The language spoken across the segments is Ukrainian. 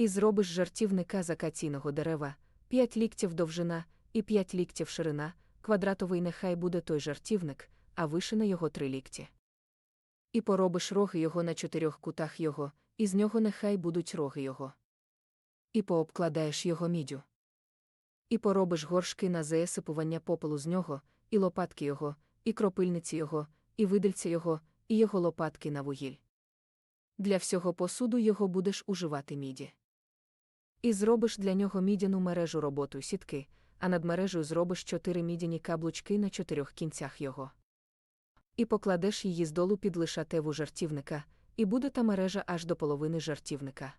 І зробиш жартівника з акаційного дерева, п'ять ліктів довжина і п'ять ліктів ширина, квадратовий нехай буде той жартівник, а вишина його три лікті. І поробиш роги його на чотирьох кутах його, і з нього нехай будуть роги його. І пообкладаєш його міддю. І поробиш горшки на засипування попелу з нього, і лопатки його, і кропильниці його, і видельця його, і його лопатки на вугіль. Для всього посуду його будеш уживати міді. І зробиш для нього мідяну мережу роботу сітки, а над мережею зробиш чотири мідяні каблучки на чотирьох кінцях його. І покладеш її здолу під лишатеву жартівника, і буде та мережа аж до половини жартівника.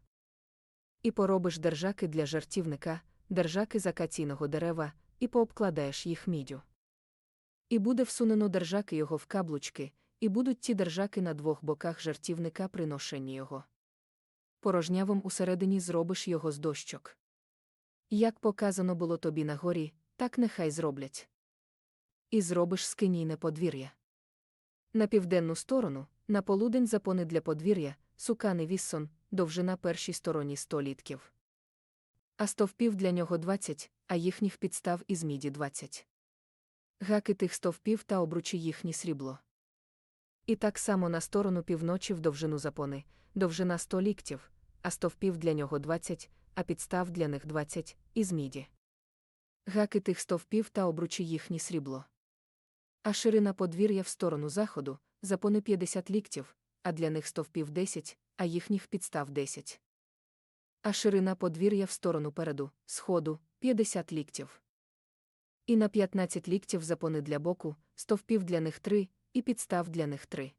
І поробиш держаки для жартівника, держаки з акаційного дерева, і пообкладаєш їх міддю. І буде всунено держаки його в каблучки, і будуть ті держаки на двох боках жартівника при ношенні його. Порожнявим усередині зробиш його з дощок. Як показано було тобі на горі, так нехай зроблять. І зробиш скинійне подвір'я. На південну сторону, на полудень запони для подвір'я, суканий віссон, довжина першій стороні сто літків. А стовпів для нього двадцять, а їхніх підстав із міді двадцять. Гаки тих стовпів та обручі їхні срібло. І так само на сторону півночі в довжину запони, довжина сто ліктів, а стовпів для нього двадцять, а підстав для них двадцять, із міді. Гаки тих стовпів та обручі їхні срібло. А ширина подвір'я в сторону заходу, запони 50 ліктів, а для них стовпів 10, а їхніх підстав 10. А ширина подвір'я в сторону переду, сходу, 50 ліктів. І на 15 ліктів запони для боку, стовпів для них 3, і підстав для них 3.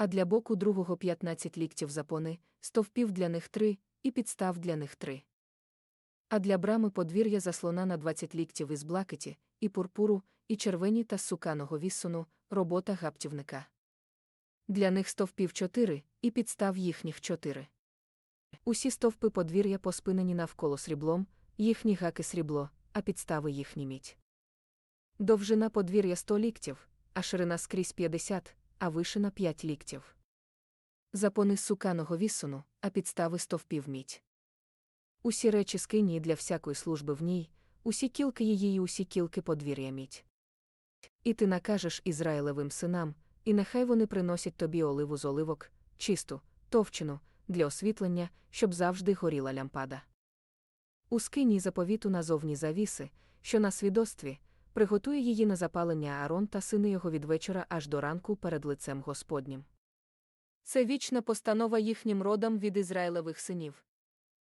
А для боку другого 15 ліктів запони, стовпів для них 3, і підстав для них 3. А для брами подвір'я заслона на 20 ліктів із блакиті, і пурпуру, і червені та суканого віссуну, робота гаптівника. Для них стовпів 4, і підстав їхніх 4. Усі стовпи подвір'я поспинені навколо сріблом, їхні гаки срібло, а підстави їхні мідь. Довжина подвір'я 100 ліктів, а ширина скрізь 50, а вишина 5 ліктів. Запони з суканого вісуну, а підстави стовпів мідь. Усі речі скині для всякої служби в ній, усі кілки її і усі кілки подвір'я мідь. І ти накажеш Ізраїлевим синам, і нехай вони приносять тобі оливу з оливок, чисту, товчену, для освітлення, щоб завжди горіла лямпада. У скині заповіту назовні завіси, що на свідоцтві, приготує її на запалення Аарон та сини його від вечора аж до ранку перед лицем Господнім. Це вічна постанова їхнім родам від Ізраїлевих синів.